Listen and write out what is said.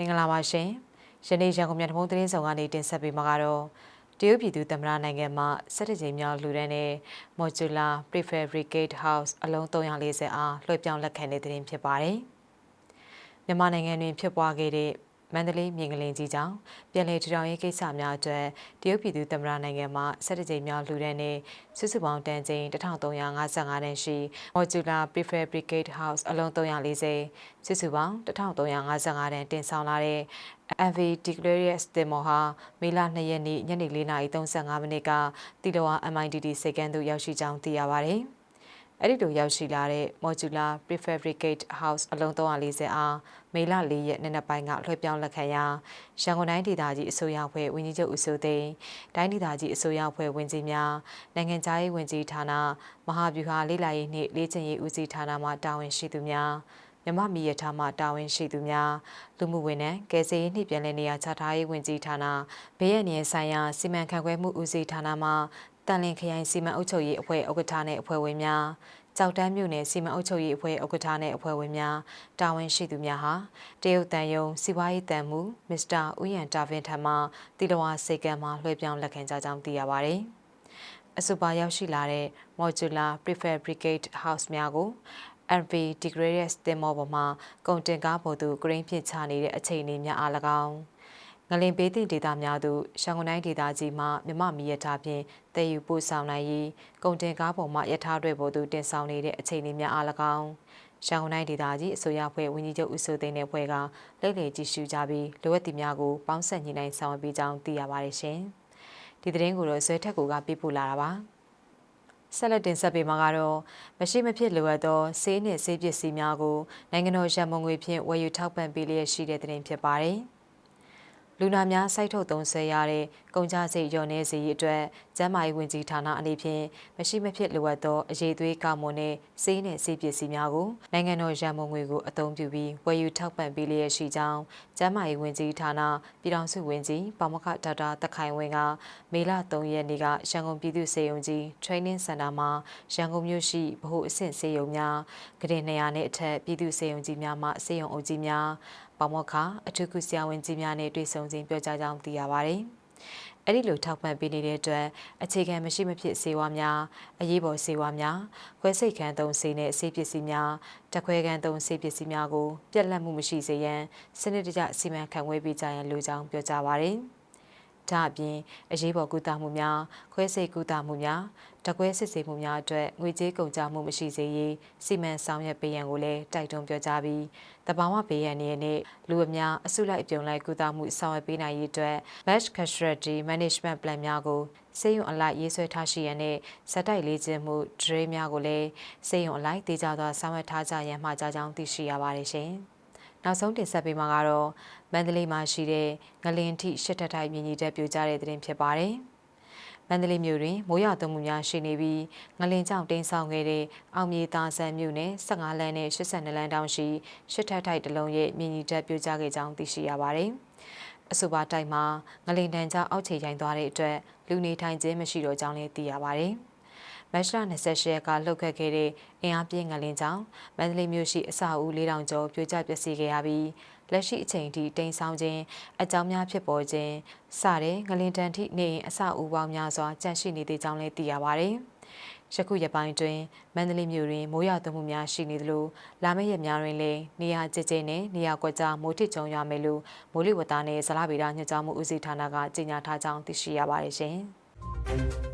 မင်္ဂလာပါရှင်။ယနေ့ရန်ကုန်မြို့တမုံသတင်းဆောင်ကနေတင်ဆက်ပေးမှာကတော့တရုတ်ပြည်သူသမ္မတနိုင်ငံမှ17ကြိမ်မြောက်လူဒန်းနဲ့ Modular Prefabricated House အလုံး340အားလွှဲပြောင်းလက်ခံတဲ့သတင်းဖြစ်ပါတယ်။မြန်မာနိုင်ငံတွင်ဖြစ်ပွားခဲ့တဲ့ မန္တလေးမြင်းကလင်းကြီးကြောင့်ပြည်내ထူထောင်ရေးကိစ္စများအတွက်တရုတ်ပြည်သူသမ္မတနိုင်ငံမှ17ကြိမ်မြောက်လူဒန်းနဲ့စုစုပေါင်းတန်ချိန်1355တန်းရှိ Modular Prefabricated House အလုံး340စုစုပေါင်း1355တန်းတင်ဆောင်လာတဲ့ MV Declarious တင်မော်ဟာမေလ2ရက်နေ့ညနေ4:35မိနစ်ကတီလဝါ MIDD စိတ်ကန်းသို့ရောက်ရှိကြောင်းသိရပါတယ်။ အဲ့ဒီလိုရောက်ရှိလာတဲ့ modular prefabricated house အလုံး340အားမေလ4ရက်နေ့နက်ပိုင်းကလွှဲပြောင်းလက်ခံရာရန်ကုန်တိုင်းဒေသကြီးအစိုးရဖွဲ့ဝန်ကြီးချုပ်ဦးစိုးသိန်းတိုင်းဒေသကြီးအစိုးရဖွဲ့ဝန်ကြီးများနိုင်ငံခြားရေးဝန်ကြီးဌာနမဟာဗျူဟာလေ့လာရေးနှင့်လေ့ကျင့်ရေးဦးစီးဌာနမှတာဝန်ရှိသူများမြမမီရထားမှတာဝန်ရှိသူများလူမှုဝန်ထမ်းကယ်ဆယ်ရေးနှင့်ပြည်내နေရာချထားရေးဝန်ကြီးဌာနဘေးရန်နေဆိုင်ရာစီမံခန့်ခွဲမှုဦးစီးဌာနမှ တန်လင်ခရိုင်စီမံအုပ်ချုပ်ရေးအဖွဲ့ဥက္ကဋ္ဌနဲ့အဖွဲ့ဝင်များကြောက်တန်းမြို့နယ်စီမံအုပ်ချုပ်ရေးအဖွဲ့ဥက္ကဋ္ဌနဲ့အဖွဲ့ဝင်များတာဝန်ရှိသူများဟာတရုတ်တန်ယုံစီပွားရေးတန်မှုမစ္စတာဦးရန်တာဗင်ထံမှတီလဝါစေကံမှလွှဲပြောင်းလက်ခံကြကြောင်းသိရပါဗျ။အဆိုပါရောက်ရှိလာတဲ့ modular prefabricated house များကို MV Degraded တင်မောပေါ်မှာကုန်တင်ကားပေါ်သို့ဂရင်းဖြစ်ချနေတဲ့အခြေအနေများအား၎င်း ငလင်ဘေးတင်ဒေသများသို့ရှန်ကုန်တိုင်းဒေသကြီးမှမြမမီရထားဖြင့်တည်ယူပို့ဆောင်နိုင်ရေးကုန်တင်ကားပေါ်မှရထားတွေပေါ်သို့တင်ဆောင်နေတဲ့အခြေအနေများအား၎င်းရှန်ကုန်တိုင်းဒေသကြီးအစိုးရဖွဲ့ဝန်ကြီးချုပ်ဦးစိုးသိန်းနဲ့ဖွဲ့ကလက်လည်ကြည့်ရှုကြပြီးလိုအပ်သည့်များကိုပေါင်းဆက်ညှိနှိုင်းဆောင်ရွက်ပေးကြောင်းသိရပါတယ်ရှင်။ဒီသတင်းကိုတော့ဇွဲထက်ကိုကပြပို့လာတာပါ။ဆက်လက်တင်ဆက်ပေးမှာကတော့မရှိမဖြစ်လိုအပ်သောဆေးနှင့်ဆေးပစ္စည်းများကိုနိုင်ငံတော်ရန်မုံငွေဖြင့်ဝယ်ယူထောက်ပံ့ပေးလျက်ရှိတဲ့တင်ဖြစ်ပါတယ်။ လူနာများစိုက်ထုတ်သုံးဆွဲရတဲ့ကုန်ကြစိတ်လျော်နေစေရေးအတွက်ကျန်းမာရေးဝန်ကြီးဌာနအနေဖြင့်မရှိမဖြစ်လိုအပ်သောအရေးသွေးကောက်မွန်တဲ့ဆေးနဲ့ဆေးပစ္စည်းများကိုနိုင်ငံတော်ရန်ပုံငွေကိုအသုံးပြုပြီးဝယ်ယူထောက်ပံ့ပေးလျက်ရှိကြောင်းကျန်းမာရေးဝန်ကြီးဌာနပြည်ထောင်စုဝန်ကြီးပါမခဒေါက်တာတခိုင်ဝင်းကမေလ3ရက်နေ့ကရန်ကုန်ပြည်သူ့စေယုံကြီး Training Center မှာရန်ကုန်မြို့ရှိဗဟိုအဆင့်စေယုံများကတင်200နဲ့အထက်ပြည်သူ့စေယုံကြီးများမှစေယုံအုပ်ကြီးများပေါမောခအထူးကုဆရာဝန်ကြီးများနဲ့တွေ့ဆုံခြင်းပြောကြားကြောင်းသိရပါတယ်။ အဲ့ဒီလိုထောက်ပံ့ပေးနေတဲ့အတွက်အခြေခံမရှိမဖြစ်စေဝါများအရေးပေါ်စေဝါများခွဲစိတ်ခန်းသုံးစေနဲ့ဆေးပစ္စည်းများတခွဲခန်းသုံးဆေးပစ္စည်းများကိုပြက်လက်မှုမရှိစေရန်စနစ်တကျစီမံခန့်ခွဲပေးကြရန်လိုကြောင်းပြောကြားပါတယ်။ ဒါအပြင်အရေးပေါ်ကုသမှုများခွဲစိတ်ကုသမှုများတကွဲစစ်ဆေးမှုများအတွက်ငွေကြေးကုန်ကျမှုမရှိစေရေးစီမံဆောင်ရွက်ပေးရန်ကိုလည်းတိုက်တွန်းပြောကြားပြီးတဘာဝဘေးရန်ရဲ့နဲ့လူအများအစုလိုက်အပြုံလိုက်ကုသမှုဆောင်ရွက်ပေးနိုင်ရေးအတွက် Batch Casualty Management Plan များကိုစေယုံအလိုက်ရေးဆွဲထားရှိရန်နဲ့စက်တိုက်လေးခြင်းမှုဒရေးများကိုလည်းစေယုံအလိုက်တေးကြသောဆောင်ရွက်ထားကြရန်မှာကြောင်းသိရှိရပါတယ်ရှင်။ နောက်ဆုံးတင်ဆက်ပေးမှာကတော့မန္တလေးမှာရှိတဲ့ငလင်ထိရှစ်ထပ်ထိုက်မြင်းကြီးတက်ပြိုကျတဲ့တဲ့တင်ဖြစ်ပါတယ်။မန္တလေးမြို့တွင်မိုးရွာသွန်းမှုများရှိနေပြီးငလင်ကြောင့်တိမ်ဆောင်ခဲ့တဲ့အောင်မြေသားဆန်းမြို့နယ်15လမ်းနဲ့82လမ်းတောင်ရှိရှစ်ထပ်ထိုက်တလုံးရဲ့မြင်းကြီးတက်ပြိုကျခဲ့ကြောင်းသိရှိရပါတယ်။အဆိုပါတိုက်မှာငလင်တန်းကြောင့်အောက်ခြေရိုင်းသွားတဲ့အတွက်လူနေထိုင်ခြင်းမရှိတော့ကြောင်းလည်းသိရပါတယ်။ မတ်လ28ရက်ကလှုပ်ခတ်ခဲ့တဲ့အင်အားပြင်းငလင်ကြောင့်မန္တလေးမြို့ရှိအဆောက်အဦ4000ကျော်ပြိုကျပျက်စီးခဲ့ရပြီးလက်ရှိအချိန်ထိတိမ်ဆောင်ခြင်းအကြောင်းများဖြစ်ပေါ်ခြင်းစတဲ့ငလင်တန်ထိနေအဆောက်အဦပေါင်းများစွာကြန့်ရှိနေသေးကြောင်းလည်းသိရပါတယ်။ယခုရပိုင်းတွင်မန္တလေးမြို့တွင်မိုးရွာသွန်းမှုများရှိနေသလိုလာမယ့်ရက်များတွင်လည်းနေရာကျကျနဲ့နေရာကွက်ကြားမိုးထစ်ကြုံရမယ်လို့မိုးလေဝသနဲ့ဇလဗေဒညွှန်ကြားမှုဦးစီးဌာနကကြေညာထားကြောင်းသိရှိရပါတယ်ရှင်။